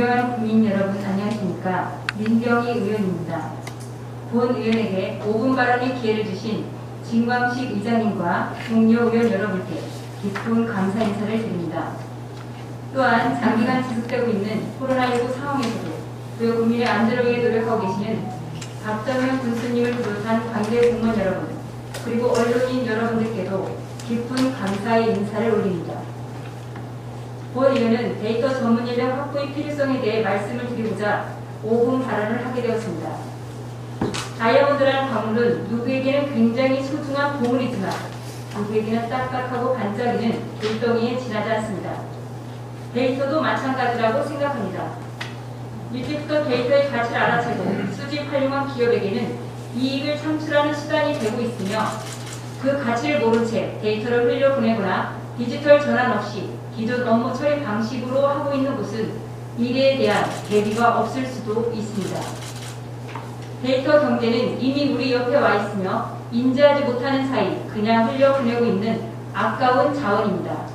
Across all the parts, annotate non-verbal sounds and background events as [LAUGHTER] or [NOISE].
존경하는 국민 여러분 안녕하십니까 민경희 의원입니다. 본 의원에게 5분 발언의 기회를 주신 진광식 의장님과 동료 의원 여러분께 깊은 감사 인사를 드립니다. 또한 장기간 지속되고 있는 코로나19 상황에서도 부여 국민의 안전을 위해 노력하고 계시는 박정현 군수님을 비롯한 관계 공무원 여러분 그리고 언론인 여러분들께도 깊은 감사의 인사를 올립니다. 본 의원은 데이터 전문 인력 확보의 필요성에 대해 말씀을 드리고자 5분 발언을 하게 되었습니다. 다이아몬드라는 광물은 누구에게는 굉장히 소중한 보물이지만 누구에게는 딱딱하고 반짝이는 돌덩이에 지나지 않습니다. 데이터도 마찬가지라고 생각합니다. 일찍부터 데이터의 가치를 알아채고 수집 활용한 기업에게는 이익을 창출하는 수단이 되고 있으며 그 가치를 모른 채 데이터를 흘려보내거나 디지털 전환 없이 기존 업무 처리 방식으로 하고 있는 곳은 미래에 대한 대비가 없을 수도 있습니다. 데이터 경제는 이미 우리 옆에 와 있으며 인지하지 못하는 사이 그냥 흘려 보내고 있는 아까운 자원입니다.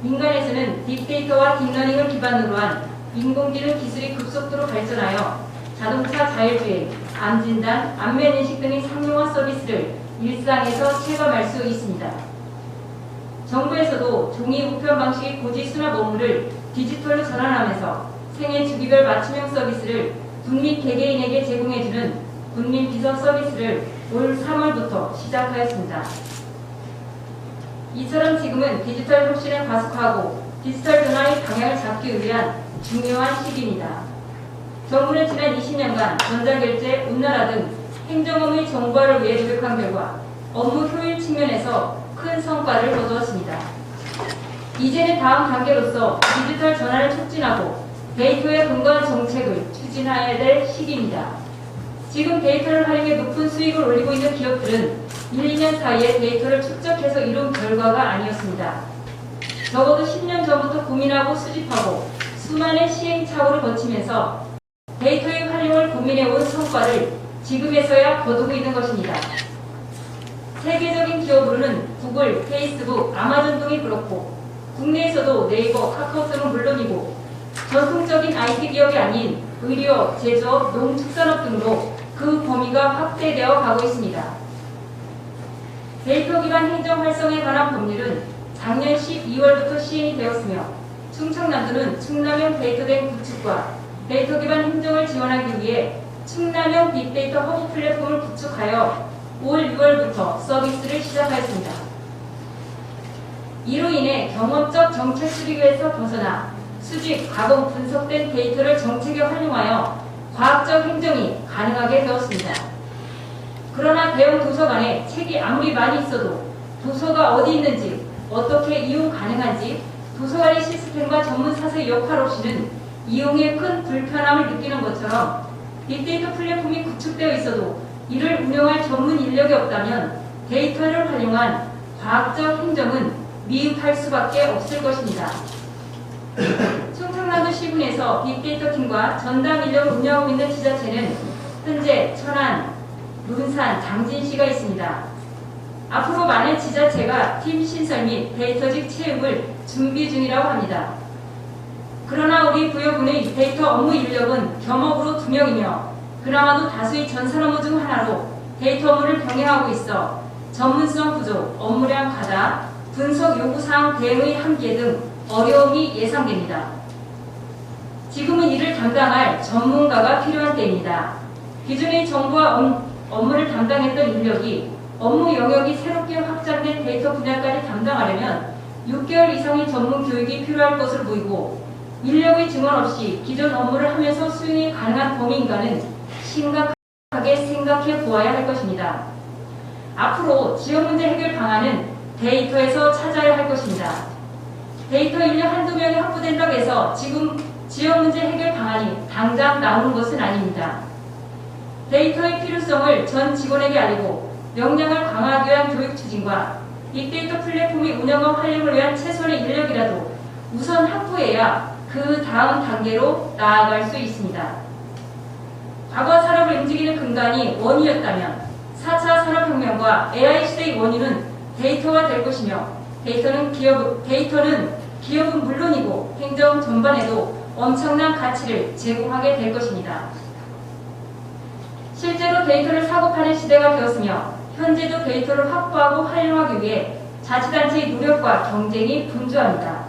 민간에서는 빅데이터와 딥러닝을 기반으로 한 인공지능 기술이 급속도로 발전하여 자동차 자율주행, 암진단, 안면인식 등의 상용화 서비스를 일상에서 체감할 수 있습니다. 정부에서도 종이 우편 방식의 고지 수납 업무를 디지털로 전환하면서 생애 주기별 맞춤형 서비스를 국민 개개인에게 제공해주는 국민 비서 서비스를 올 3월부터 시작하였습니다. 이처럼 지금은 디지털 혁신을 가속화하고 디지털 변화의 방향을 잡기 위한 중요한 시기입니다. 정부는 지난 20년간 전자결제, 운나라 등 행정업의 정보화를 위해 노력한 결과 업무 효율 측면에서 큰 성과를 거두었습니다. 이제는 다음 단계로서 디지털 전환을 촉진하고 데이터에 근거한 정책을 추진해야 될 시기입니다. 지금 데이터를 활용해 높은 수익을 올리고 있는 기업들은 1, 2년 사이에 데이터를 축적해서 이룬 결과가 아니었습니다. 적어도 10년 전부터 고민하고 수집하고 수많은 시행착오를 거치면서 데이터의 활용을 고민해온 성과를 지금에서야 거두고 있는 것입니다. 세계적인 기업으로는 구글, 페이스북, 아마존 등이 그렇고 국내에서도 네이버, 카카오톡은 물론이고 전통적인 IT 기업이 아닌 의료, 제조업, 농축산업 등으로 그 범위가 확대되어 가고 있습니다. 데이터 기반 행정 활성에 관한 법률은 작년 12월부터 시행이 되었으며 충청남도는 충남형 데이터बैंक 구축과 데이터 기반 행정을 지원하기 위해 충남형 빅데이터 허브 플랫폼을 구축하여 올 6월부터 서비스를 시작하였습니다. 이로 인해 경험적 정책 수립에서 벗어나 수집, 가공, 분석된 데이터를 정책에 활용하여 과학적 행정이 가능하게 되었습니다. 그러나 대형 도서관에 책이 아무리 많이 있어도 도서가 어디 있는지, 어떻게 이용 가능한지 도서관의 시스템과 전문 사서의 역할 없이는 이용에 큰 불편함을 느끼는 것처럼 빅데이터 플랫폼이 구축되어 있어도 이를 운영할 전문 인력이 없다면 데이터를 활용한 과학적 행정은 미흡할 수밖에 없을 것입니다. [CLEARS THROAT] 충청남도 시군에서 빅데이터 팀과 전담 인력을 운영하고 있는 지자체는 현재 천안, 논산, 장진시가 있습니다. 앞으로 많은 지자체가 팀 신설 및 데이터직 채용을 준비 중이라고 합니다. 그러나 우리 부여군의 데이터 업무 인력은 겸업으로 두 명이며 그나마도 다수의 전 산 업무 중 하나로 데이터 업무를 병행하고 있어 전문성 부족, 업무량 가다, 분석 요구사항 대응의 한계 등 어려움이 예상됩니다. 지금은 이를 담당할 전문가가 필요한 때입니다. 기존의 정부와 업- 업무를 담당했던 인력이 업무 영역이 새롭게 확장된 데이터 분야까지 담당하려면 6개월 이상의 전문 교육이 필요할 것으로 보이고 인력의 증원 없이 기존 업무를 하면서 수용이 가능한 범위인가는 심각하게 생각해 보아야 할 것입니다. 앞으로 지역 문제 해결 방안은 데이터에서 찾아야 할 것입니다. 데이터 인력 한두 명이 확보된다고 해서 지금 지역 문제 해결 방안이 당장 나오는 것은 아닙니다. 데이터의 필요성을 전 직원에게 알리고 역량을 강화하기 위한 교육 추진과 빅데이터 플랫폼의 운영과 활용을 위한 최선의 인력이라도 우선 확보해야 그 다음 단계로 나아갈 수 있습니다. 과거 산업을 움직이는 근간이 원이었다면 4차 산업혁명과 AI 시대의 원인은 데이터가 될 것이며 데이터는 기업, 데이터는 기업은 물론이고 행정 전반에도 엄청난 가치를 제공하게 될 것입니다. 실제로 데이터를 사고 파는 시대가 되었으며 현재도 데이터를 확보하고 활용하기 위해 자치단체의 노력과 경쟁이 분주합니다.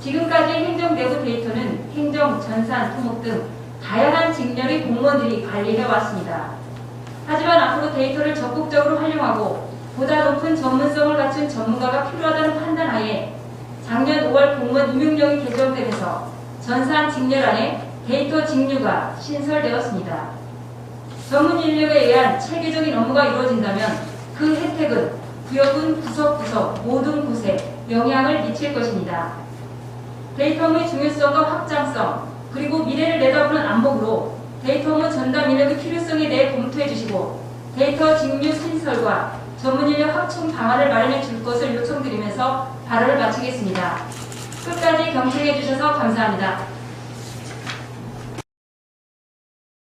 지금까지의 행정 내부 데이터는 행정, 전산, 토목 등 다양한 직렬의 공무원들이 관리해 왔습니다. 하지만 앞으로 데이터를 적극적으로 활용하고 보다 높은 전문성을 갖춘 전문가가 필요하다는 판단하에 작년 5월 공무원 임용령이 개정되면서 전산 직렬 안에 데이터 직류가 신설되었습니다. 전문 인력에 의한 체계적인 업무가 이루어진다면 그 혜택은 구역은 구석구석 모든 곳에 영향을 미칠 것입니다. 데이터의 중요성과 확장성 그리고 미래를 내다보는 안목으로 데이터 전담 인력의 필요성에 대해 검토해 주시고 데이터 직류 신설과 전문 인력 확충 방안을 마련해 줄 것을 요청드리면서 발언을 마치겠습니다. 끝까지 경청해 주셔서 감사합니다.